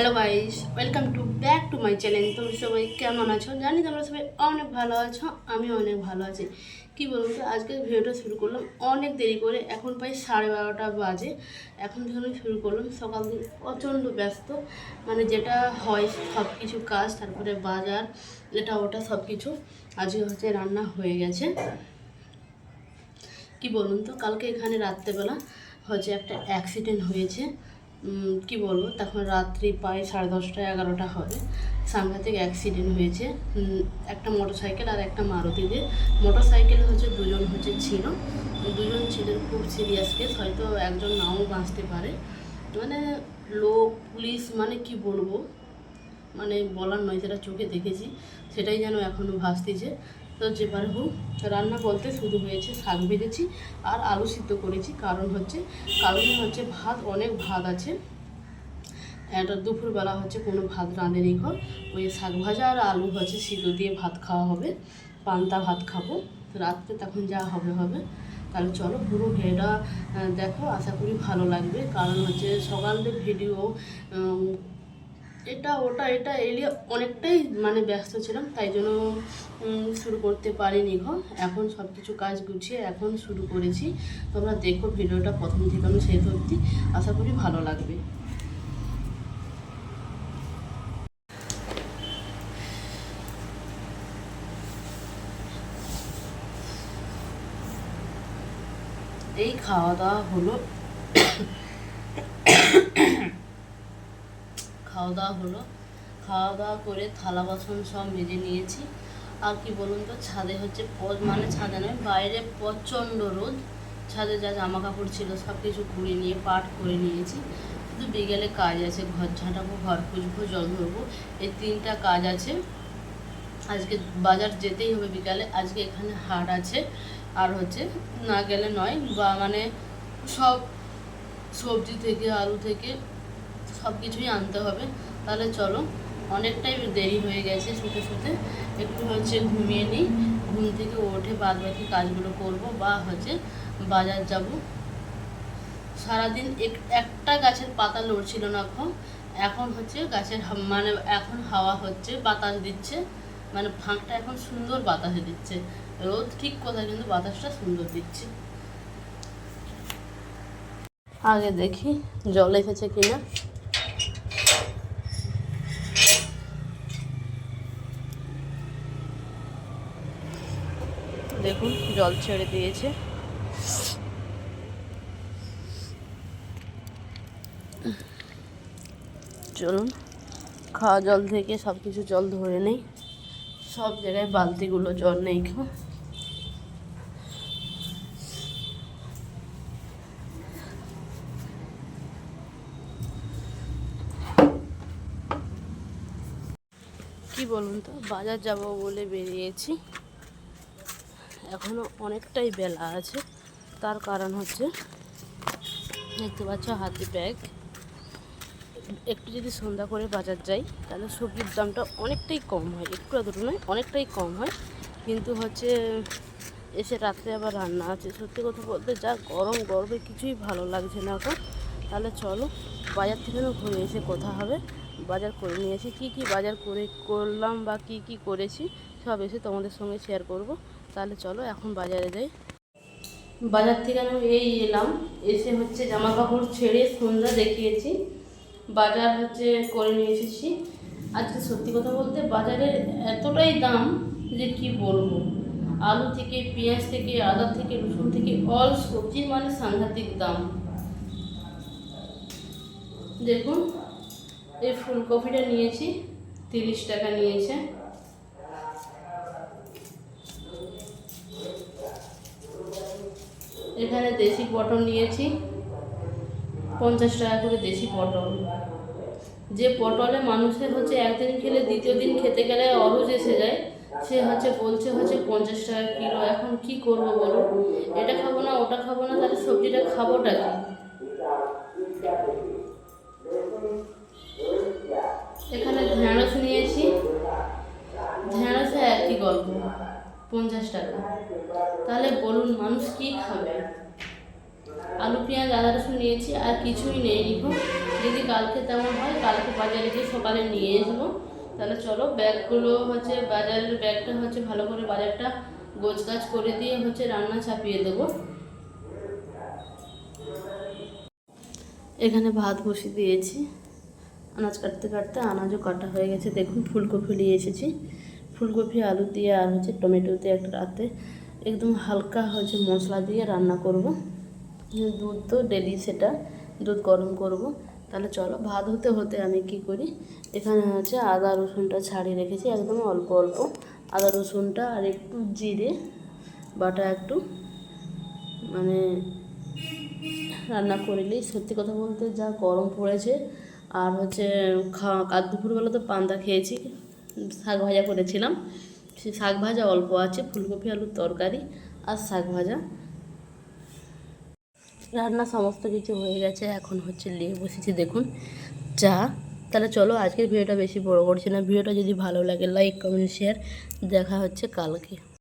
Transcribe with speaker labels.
Speaker 1: Hello guys welcome to back to my channel তোমরা সবাই কেমন আছো? জানি তোমরা সবাই অনেক ভালো আছো আমি অনেক ভালো আছি। কি বলুন তো আজকে ভিডিওটা শুরু করলাম অনেক দেরি করে। এখন প্রায় সাড়ে বারোটা বাজে। এখন যখন শুরু করলাম। সকাল দিন প্রচণ্ড ব্যস্ত। মানে যেটা হয় সব কিছু কাজ, তারপরে বাজার এটা ওটা সব কিছু আজকে হচ্ছে রান্না হয়ে গেছে। কি বলুন তো, কালকে এখানে রাত্রেবেলা হচ্ছে একটা অ্যাক্সিডেন্ট হয়েছে। কি বলব, তখন রাত্রি প্রায় সাড়ে দশটা এগারোটা হবে সাংঘাতিক অ্যাক্সিডেন্ট হয়েছে। একটা মোটর সাইকেল আর একটা মারুতিতে মোটর সাইকেল হচ্ছে দুজন হচ্ছে ছিল। দুজন ছিলেন খুব সিরিয়াস কেস হয়তো একজন নাও বাঁচতে পারে। মানে লোক, পুলিশ মানে কি বলব? মানে বলার নয় যেটা চোখে দেখেছি। সেটাই যেন এখনও ভাসতেছে। তো যেবার হোক, রান্না বলতে শুরু হয়েছে, শাক ভেজেছি আর আলু সিদ্ধ করেছি। কারণ হচ্ছে কারণ হচ্ছে ভাত, অনেক ভাত আছে। এটা দুপুরবেলা হচ্ছে কোনো ভাত রাঁধেনি ঘর। ওই শাক ভাজা আর আলু হচ্ছে সিদ্ধ দিয়ে ভাত খাওয়া হবে। পান্তা ভাত খাব। রাত্রে তখন যা হবে হবে। তাহলে চলো পুরো ভিডিওটা দেখো। আশা করি ভালো লাগবে। কারণ হচ্ছে সকালের ভিডিও এটা, ওটা, এটা এলিয়ে অনেকটাই মানে ব্যস্ত ছিলাম, তাই জন্য শুরু করতে পারিনি ঘ এখন সব কিছু কাজ গুছিয়ে এখন শুরু করেছি। তোমরা দেখো ভিডিওটা প্রথম থেকে আমি শেষ অবধি। আশা করি ভালো লাগবে। এই খাওয়া দাওয়া হলো। খাওয়া দাওয়া হলো। খাওয়া দাওয়া করে থালা বাসন সব মেজে নিয়েছি। আর কি বলুন তো, ছাদে হচ্ছে প- মানে ছাদে নয়, বাইরে প্রচণ্ড রোদ। ছাদে যা জামা কাপড় ছিল সব কিছু কুড়িয়ে নিয়ে, পাট করে নিয়েছি। শুধু বিকেলে কাজ আছে, ঘর ঝাঁটাবো, ঘর খুঁজবো, জল ধরবো। এই তিনটা কাজ আছে। আজকে বাজার যেতেই হবে বিকালে, আজকে এখানে হাট আছে। আর হচ্ছে না গেলে নয়, বা মানে সব সবজি থেকে, আলু থেকে সব কিছুই আনতে হবে। তাহলে চলো, অনেকটাই দেরি হয়ে গেছে শুতে শুতে। একটু হচ্ছে ঘুমিয়ে নিই। ঘুম থেকে ওঠে বাদ বাকি কাজগুলো করব বা হচ্ছে বাজার যাব। সারাদিন এক- একটা গাছের পাতা লড়ছিল না এখন এখন হচ্ছে গাছের মানে এখন হাওয়া হচ্ছে, বাতাস দিচ্ছে। মানে ফাঁকটা এখন সুন্দর বাতাস দিচ্ছে। রোদ ঠিক কথা কিন্তু বাতাসটা সুন্দর দিচ্ছে। আগে দেখি জল এসেছে কিনা। দেখুন, জল ছেড়ে দিয়েছে। চলুন, খাওয়া জল থেকে সব কিছু জল ধরে নেই। সব জায়গায় বালতিগুলো জল নেই খো কি বলুন তো, বাজার যাব বলে বেরিয়েছি। এখনও অনেকটাই বেলা আছে। তার কারণ হচ্ছে, দেখতে পাচ্ছ হাতি ব্যাগ একটু যদি সন্ধ্যা করে বাজার যাই, তাহলে সবজির দামটা অনেকটাই কম হয়। একটু এতটুকু নয়, অনেকটাই কম হয়। কিন্তু হচ্ছে, এসে রাত্রে আবার রান্না আছে। সত্যি কথা বলতে যা গরম গরমে কিছুই ভালো লাগছে না এখন। তাহলে চলো, বাজার থেকে ঘুরে এসে কথা হবে। বাজার করে নিয়ে এসে কী কী বাজার করে করলাম বা কী কী করেছি, সব এসে তোমাদের সঙ্গে শেয়ার করব। তাহলে চলো এখন বাজারে যাই। বাজার থেকে আমি এই এলাম, এসে হচ্ছে জামা কাপড় ছেড়ে সন্ধ্যা দেখিয়েছি। বাজার হচ্ছে করে নিয়ে এসেছি। আজকে সত্যি কথা বলতে বাজারের এতটাই দাম যে কি বলব? আলু থেকে, পেঁয়াজ থেকে, আদা থেকে, রসুন থেকে অল সবজির মানে সাংঘাতিক দাম। দেখুন, এই ফুলকপিটা নিয়েছি, তিরিশ টাকা নিয়েছে। এখানে দেশি পটল নিয়েছি। পঞ্চাশ টাকা করে দেশি পটল। যে পটলে মানুষের হচ্ছে একদিন খেলে দ্বিতীয় দিন খেতে গেলে অরুজ এসে যায়, সে হচ্ছে বলছে হচ্ছে পঞ্চাশ টাকা কিলো। এখন কি করব বলো এটা খাব না, ওটা খাব না, তাহলে সবজিটা খাবোটা কি? টাকা তাহলে বলুন, মানুষ কি খাবে? আলু, পেঁয়াজ, আদা, রসুন নিয়েছি, আর কিছুই নেই নিখো যদি কালকে তেমন হয়, কালকে বাজারে গিয়ে সকালে নিয়ে আসব। তাহলে চলো, ব্যাগগুলো হচ্ছে, বাজারের ব্যাগটা হচ্ছে ভালো করে বাজারটা গোছগাছ করে দিয়ে হচ্ছে রান্না চাপিয়ে দেবো। এখানে ভাত বসিয়ে দিয়েছি। আনাজ কাটতে কাটতে আনাজও কাটা হয়ে গেছে। দেখুন, ফুলকপি নিয়ে এসেছি। ফুলকপি, আলু দিয়ে আর হচ্ছে টমেটো দিয়ে একটা রাতে একদম হালকা হচ্ছে মশলা দিয়ে রান্না করব। দুধ তো ডেলি সেটা, দুধ গরম করব। তাহলে চলো, ভাত হতে হতে আমি কি করি? এখানে হচ্ছে আদা, রসুনটা ছাড়িয়ে রেখেছি, একদম অল্প অল্প। আদা, রসুনটা আর একটু জিরে, বাটা একটু মানে রান্না করলেই সত্যি কথা বলতে যা গরম পড়েছে, আর হচ্ছে খাওয়া আর দুপুরবেলা তো পান্তা খেয়েছি। শাক ভাজা করেছিলাম। সেই শাক ভাজা অল্প আছে, ফুলকপি, আলুর তরকারি আর শাক ভাজা। রান্না সমস্ত কিছু হয়ে গেছে, এখন হচ্ছে নিয়ে বসেছি, দেখুন। চা, তাহলে চলো আজকের ভিডিওটা বেশি বড় করছি না। ভিডিওটা যদি ভালো লাগে লাইক কমেন্ট শেয়ার দেখা হচ্ছে কালকে।